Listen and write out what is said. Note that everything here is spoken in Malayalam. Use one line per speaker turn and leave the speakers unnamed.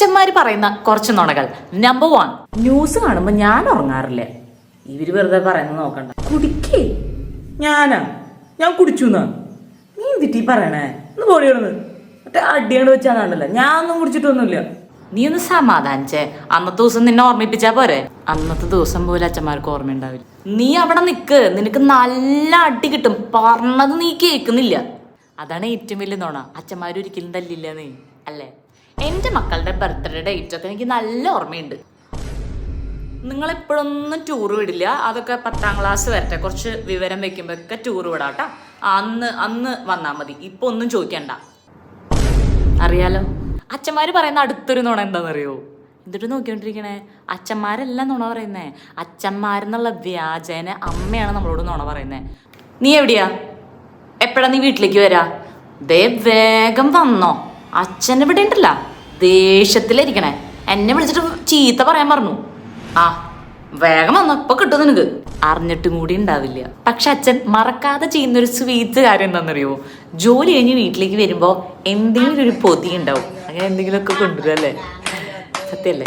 അച്ഛന്മാര് പറയുന്ന കുറച്ച് നുണകൾ. നമ്പർ വൺ
ന്യൂസ് കാണുമ്പോ ഞാൻ ഉറങ്ങാറില്ല. ഇവർ വെറുതെ പറയുന്നത് നോക്കണ്ട. കുടിക്കേ. ഞാനാ. ഞാൻ കുടിച്ചു നീ എന്തിട്ടീ പറയണേ? ഒന്ന് പോടിയോന്ന് മറ്റേ അടിയാണ് വെച്ചാണല്ലോ ഞാൻ ഒന്നും കുടിച്ചിട്ടൊന്നുമില്ല.
നീ ഒന്ന് സമാധാനിച്ചേ. അന്നത്തെ ദിവസം നിന്നെ ഓർമ്മിപ്പിച്ചാ പോരെ? അന്നത്തെ ദിവസം പോലും അച്ഛന്മാർക്ക് ഓർമ്മയുണ്ടാവില്ല നീ അവിടെ നിക്ക്. നിനക്ക് നല്ല അടി കിട്ടും. പറഞ്ഞത് നീ കേൾക്കുന്നില്ല. അതാണ് ഏറ്റവും വലിയ നോണ. അച്ഛന്മാർ ഒരിക്കലും തല്ലില്ല നീ. അല്ലേ? എന്റെ മക്കളുടെ ബർത്ത്ഡേ ഡേറ്റ് ഒക്കെ എനിക്ക് നല്ല ഓർമ്മയുണ്ട്. നിങ്ങൾ എപ്പോഴൊന്നും ടൂർ വിടില്ല. അതൊക്കെ പത്താം ക്ലാസ് വരട്ടെ. കുറച്ച് വിവരം വെക്കുമ്പോഴൊക്കെ ടൂർ വിടാട്ടോ. അന്ന് അന്ന് വന്നാ മതി. ഇപ്പൊ ഒന്നും ചോദിക്കണ്ട. അറിയാലോ? അച്ഛന്മാര് പറയുന്ന അടുത്തൊരു നുണ എന്താണെന്നറിയോ എന്നിട്ട് നോക്കിക്കൊണ്ടിരിക്കണേ. അച്ഛന്മാരെല്ലാം നുണ പറയുന്നേ. അച്ഛന്മാരെന്നുള്ള വ്യാജേന അമ്മയാണ് നമ്മളോട് നുണ പറയുന്നേ. നീ എവിടെയാ? എപ്പോഴാ നീ വീട്ടിലേക്ക് വരാ? ദേ വേഗം വന്നോ. അച്ഛൻ ഇവിടെ ഉണ്ടല്ല. ദേഷ്യത്തിലിരിക്കണേ. എന്നെ വിളിച്ചിട്ട് ചീത്ത പറയാൻ പറഞ്ഞു. ആ വേഗം വന്നു ഇപ്പൊ കിട്ടും നിനക്ക്. അറിഞ്ഞിട്ടും കൂടി ഉണ്ടാവില്ല. പക്ഷെ അച്ഛൻ മറക്കാതെ ചെയ്യുന്ന ഒരു സ്വീറ്റ് കാര്യം എന്താണെന്നറിയോ? ജോലി കഴിഞ്ഞ് വീട്ടിലേക്ക് വരുമ്പോ എന്തെങ്കിലും ഒരു പൊതി ഉണ്ടാവും. അങ്ങനെ എന്തെങ്കിലുമൊക്കെ കൊണ്ടുവരും അല്ലേ? സത്യല്ലേ